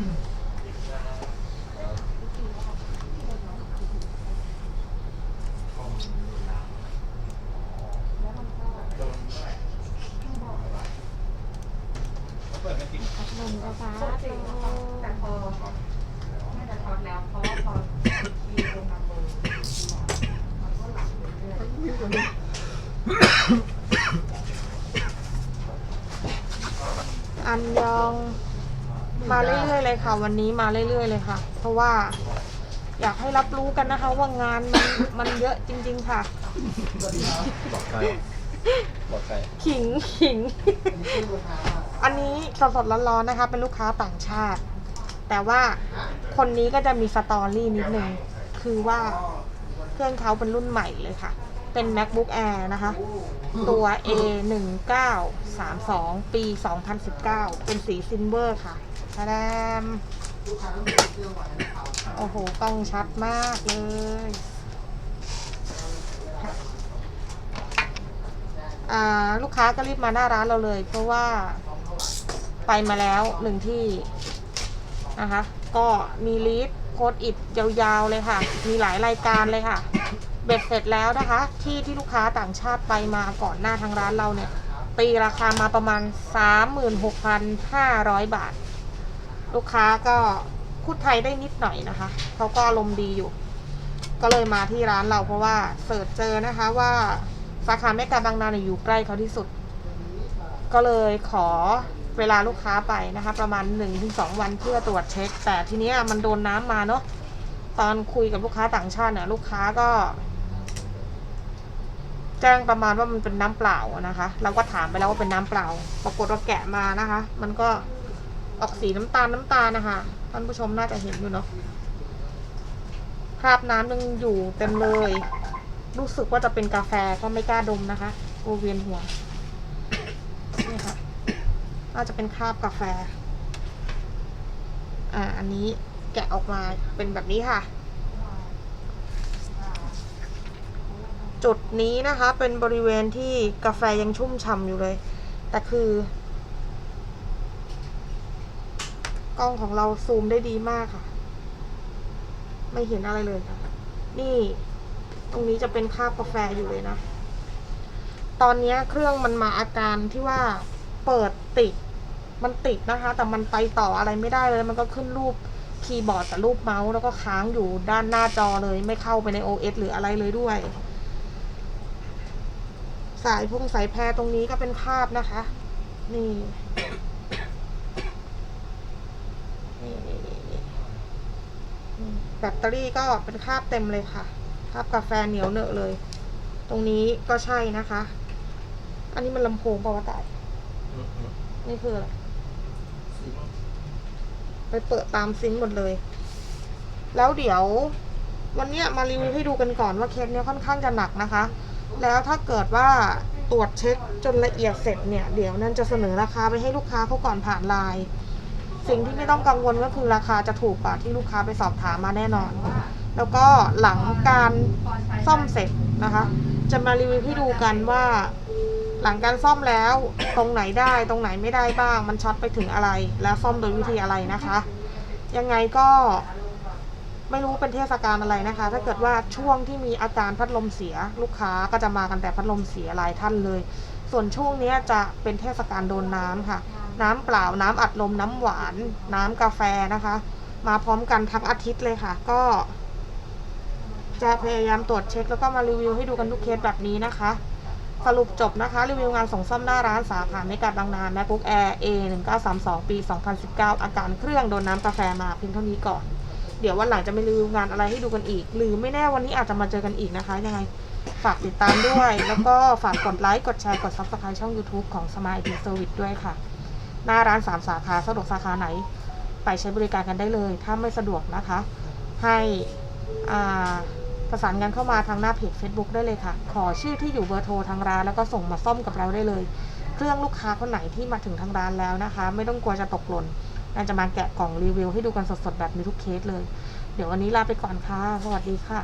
เปิดไม่ติดพัดลมก็ฟ้าแต่พอน่าจะช็อตแล้วเพราะว่าพอมีลงมาเบอร์มันก็หลับเรื่อยอันยอง มาเรื่อยๆเลยค่ะ วันนี้มาเรื่อยๆเลยค่ะ เพราะว่า อยากให้รับรู้กันนะคะ ว่างานมันมันเยอะจริง ๆค่ะ บอกใครบอกใครขิงขิง อันนี้สดๆร้อนๆนะคะ เป็นลูกค้าต่างชาติ แต่ว่าคนนี้ก็จะมีสตอรี่นิดนึงคือว่าเครื่องเขาเป็นรุ่นใหม่เลยค่ะ เป็น macbook air นะคะ ตัว a 1 9 3 2ปี 2019 เป็นสีซิลเวอร์ค่ะ แสดมโอ้โหกล้องชัดมากเลยลูกค้าก็รีบมาหน้าร้านเราเลย เพราะว่าไปมาแล้วหนึ่งที่นะคะ ก็มีลีดโค้ดอิดยาวๆเลยค่ะ มีหลายรายการเลยค่ะ เบ็ดเสร็จแล้วนะคะ ที่ที่ลูกค้าต่างชาติไปมาก่อนหน้าทางร้านเราเนี่ย ตีราคามาประมาณ 36,500 บาท ลูกค้าก็พูดไทยได้นิดหน่อยนะคะ เขาก็อารมณ์ดีอยู่ ก็เลยมาที่ร้านเราเพราะว่าเสิร์ชเจอนะคะว่าสาขาแม่กาบางนาเนี่ยอยู่ใกล้เขาที่สุด ก็เลยขอเวลาลูกค้าไปนะคะ ประมาณ 1-2 วันเพื่อตรวจเช็ค แต่ทีเนี้ยมันโดนน้ำมาเนาะตอนคุยกับลูกค้าต่างชาติเนี่ยลูกค้าก็ แจ้งประมาณว่ามันเป็นน้ำเปล่านะคะ เราก็ถามไปแล้วว่าเป็นน้ำเปล่า ปรากฏว่าแกะมานะคะ มันก็ ออกสีน้ำตาลน้ำตาลนะคะท่านผู้ชมน่าจะเห็นอยู่เนาะคราบน้ำยังอยู่เต็มเลย รู้สึกว่าจะเป็นกาแฟก็ไม่กล้าดมนะคะโอเวียนหัวนี่ค่ะน่าจะเป็นคราบกาแฟ อ่า อันนี้แกะออกมาเป็นแบบนี้ค่ะ จุดนี้นะคะ เป็นบริเวณที่กาแฟยังชุ่มฉ่ำอยู่เลย แต่คือ กล้องของเราซูมได้ดีมากค่ะ ไม่เห็นอะไรเลยค่ะ นี่ ตรงนี้จะเป็นคาบกาแฟอยู่เลยนะ ตอนนี้เครื่องมันมาอาการที่ว่าเปิดติด มันติดนะคะ แต่มันไปต่ออะไรไม่ได้เลย มันก็ขึ้นรูปคีย์บอร์ดกับรูปเมาส์แล้วก็ค้างอยู่ด้านหน้าจอเลย ไม่เข้าไปใน OS หรืออะไรเลยด้วย สายพุ่งสายแพรตรงนี้ก็เป็นคาบนะคะ นี่ นี่นี่นี่นี่แบตเตอรี่ก็เป็นคราบเต็มเลยค่ะคราบกาแฟเหนียวเนอะเลย ตรงนี้ก็ใช่นะคะ อันนี้มันลำโพงปะวะตายนี่คืออะไรไปเปิดตามซิงค์หมดเลย แล้วเดี๋ยว วันเนี้ยมารีวิวให้ดูกันก่อนว่าเคสเนี้ยค่อนข้างจะหนักนะคะ แล้วถ้าเกิดว่าตรวจเช็คจนละเอียดเสร็จเนี่ย เดี๋ยวนั่นจะเสนอราคาไปให้ลูกค้าเขาก่อนผ่านไลน์ สิ่งที่ไม่ต้องกังวลก็คือราคาจะถูกกว่าที่ลูกค้าไปสอบถามมาแน่นอน แล้วก็หลังการซ่อมเสร็จนะคะ จะมารีวิวให้ดูกันว่า หลังการซ่อมแล้วตรงไหนได้ตรงไหนไม่ได้บ้าง มันช็อตไปถึงอะไร แล้วซ่อมโดยวิธีอะไรนะคะ ยังไงก็ไม่รู้เป็นเทศกาลอะไรนะคะ ถ้าเกิดว่าช่วงที่มีอาการพัดลมเสีย ลูกค้าก็จะมากันแต่พัดลมเสียหลายท่านเลย ส่วนช่วงนี้จะเป็นเทศกาลโดนน้ำค่ะ น้ำเปล่าน้ำอัดลมน้ำหวาน น้ำกาแฟนะคะ มาพร้อมกันทั้งอาทิตย์เลยค่ะ ก็ จะพยายามตรวจเช็คแล้วก็มารีวิวให้ดูกันทุกเคสแบบนี้นะคะ สรุปจบนะคะ รีวิวงานส่งซ่อมหน้าร้านสาขาเมกาบางนา MacBook Air A 1932ปี2019อาการเครื่องโดนน้ำกาแฟมาเพียงเท่านี้ก่อน เดี๋ยววันหลังจะไม่รีวิวงานอะไรให้ดูกันอีก หรือไม่แน่วันนี้อาจจะมาเจอกันอีกนะคะยังไงฝากติดตามด้วย แล้วก็ฝากกดไลค์ กดแชร์ กด Subscribe ช่อง YouTube ของ Smart IT Service ด้วยค่ะ หน้าร้าน3สาขาสะดวกสาขาไหน ไปใช้บริการกันได้เลย ถ้าไม่สะดวกนะคะ ให้อ่าประสานงานเข้ามาทางหน้าเพจ Facebook ได้เลยค่ะ ขอชื่อที่อยู่เบอร์โทรทางร้านแล้วก็ส่งมาซ่อมกับเราได้เลย เครื่องลูกค้าคนไหนที่มาถึงทางร้านแล้วนะคะ ไม่ต้องกลัวจะตกหล่นน่าจะมาแกะกล่องรีวิวให้ดูกันสดๆแบบนี้ทุกเคสเลย เดี๋ยววันนี้ลาไปก่อนค่ะ สวัสดีค่ะ